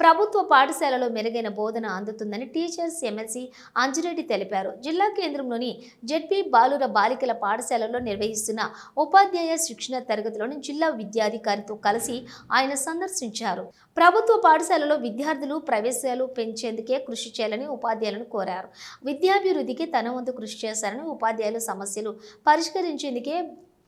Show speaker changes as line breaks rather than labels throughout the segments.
ప్రభుత్వ పాఠశాలలో మెరుగైన బోధన అందుతుందని టీచర్స్ ఎమ్మెల్సీ అంజిరెడ్డి తెలిపారు. జిల్లా కేంద్రంలోని జెడ్పీ బాలుర బాలికల పాఠశాలలో నిర్వహిస్తున్న ఉపాధ్యాయ శిక్షణ తరగతిలోని జిల్లా విద్యాధికారితో కలిసి ఆయన సందర్శించారు. ప్రభుత్వ పాఠశాలలో విద్యార్థులు ప్రవేశాలు పెంచేందుకే కృషి చేయాలని ఉపాధ్యాయులను కోరారు. విద్యాభివృద్ధికి తన వంతు కృషి చేశారని ఉపాధ్యాయుల సమస్యలు పరిష్కరించేందుకే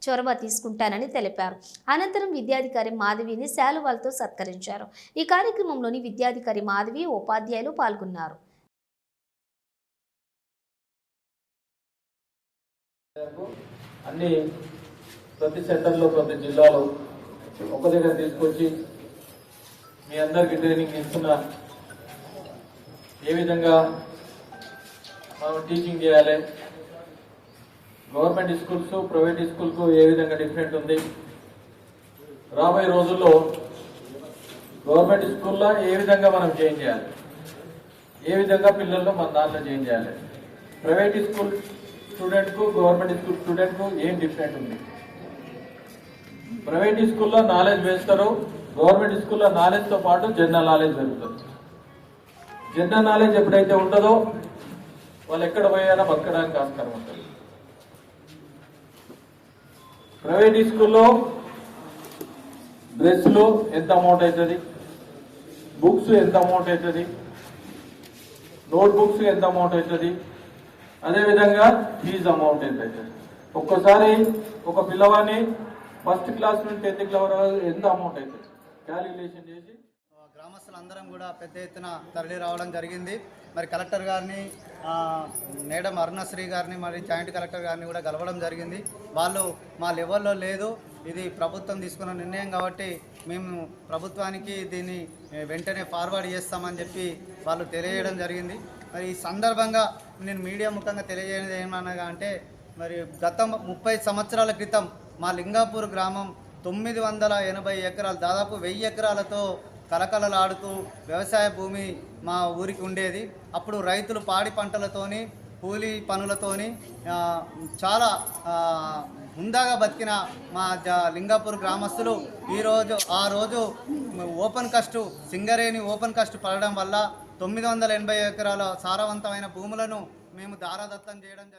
చొరవ తీసుకుంటానని తెలిపారు. అనంతరం విద్యాధికారి మాధవిని శాలువాలతో సత్కరించారు. ఈ కార్యక్రమంలోని విద్యాధికారి మాధవి ఉపాధ్యాయులు పాల్గొన్నారు.
అన్ని ప్రతి సెంటర్లో ప్రతి జిల్లాలో ఒక దగ్గర తీసుకొచ్చి మీ అందరికి ట్రైనింగ్ ఇస్తున్నా ఏ విధంగా మనం టీచింగ్ చేయాలి గవర్నమెంట్ స్కూల్స్ ప్రైవేట్ స్కూల్కు ఏ విధంగా డిఫరెంట్ ఉంది? రాబోయే రోజుల్లో గవర్నమెంట్ స్కూల్లో ఏ విధంగా మనం చేంజ్ చేయాలి? ఏ విధంగా పిల్లల్లో మన దాంట్లో చేంజ్ చేయాలి? ప్రైవేట్ స్కూల్ స్టూడెంట్కు గవర్నమెంట్ స్కూల్ స్టూడెంట్కు ఏం డిఫరెంట్ ఉంది? ప్రైవేట్ స్కూల్లో నాలెడ్జ్ వేస్తారు గవర్నమెంట్ స్కూల్లో నాలెడ్జ్తో పాటు జనరల్ నాలెడ్జ్ పెరుగుతుంది. జనరల్ నాలెడ్జ్ ఎప్పుడైతే ఉంటుందో వాళ్ళు ఎక్కడ పోయారో బతకడానికి ఆస్కారం ఉంటుంది. ప్రైవేట్ స్కూల్లో డ్రెస్సులు ఎంత అమౌంట్ అవుతుంది? బుక్స్ ఎంత అమౌంట్ అవుతుంది? నోట్ బుక్స్ ఎంత అమౌంట్ అవుతుంది? అదేవిధంగా ఫీజు అమౌంట్ ఎంత అవుతుంది? ఒక్కసారి ఒక పిల్లవాడిని ఫస్ట్ క్లాస్ నుండి టెన్త్ క్లాస్ ఎంత అమౌంట్ అవుతుంది? క్యాలిక్యులేషన్ చేసి
గ్రామస్తులందరం కూడా పెద్ద ఎత్తున తరలి రావడం జరిగింది. మరి కలెక్టర్ గారిని మేడం అరుణశ్రీ గారిని మరి జాయింట్ కలెక్టర్ గారిని కూడా కలవడం జరిగింది. వాళ్ళు మా లెవెల్లో లేదు. ఇది ప్రభుత్వం తీసుకున్న నిర్ణయం కాబట్టి మేము ప్రభుత్వానికి దీన్ని వెంటనే ఫార్వర్డ్ చేస్తామని చెప్పి వాళ్ళు తెలియజేయడం జరిగింది. మరి ఈ సందర్భంగా నేను మీడియా ముఖంగా తెలియజేయడం ఏమనగా అంటే మరి గత ముప్పై సంవత్సరాల క్రితం మా లింగాపూర్ గ్రామం తొమ్మిది వందల ఎనభై ఎకరాలు దాదాపు వెయ్యి ఎకరాలతో కలకలలాడుతూ వ్యవసాయ భూమి మా ఊరికి ఉండేది. అప్పుడు రైతులు పాడి పంటలతోని కూలీ పనులతోని చాలా ఆ, హుందాగా బతికిన మా లింగాపూర్ గ్రామస్తులు ఈరోజు ఆ రోజు open cast Singareni open cast పడడం వల్ల తొమ్మిది వందల ఎనభై ఎకరాల సారవంతమైన భూములను మేము దారాదత్తం చేయడం జరిగింది.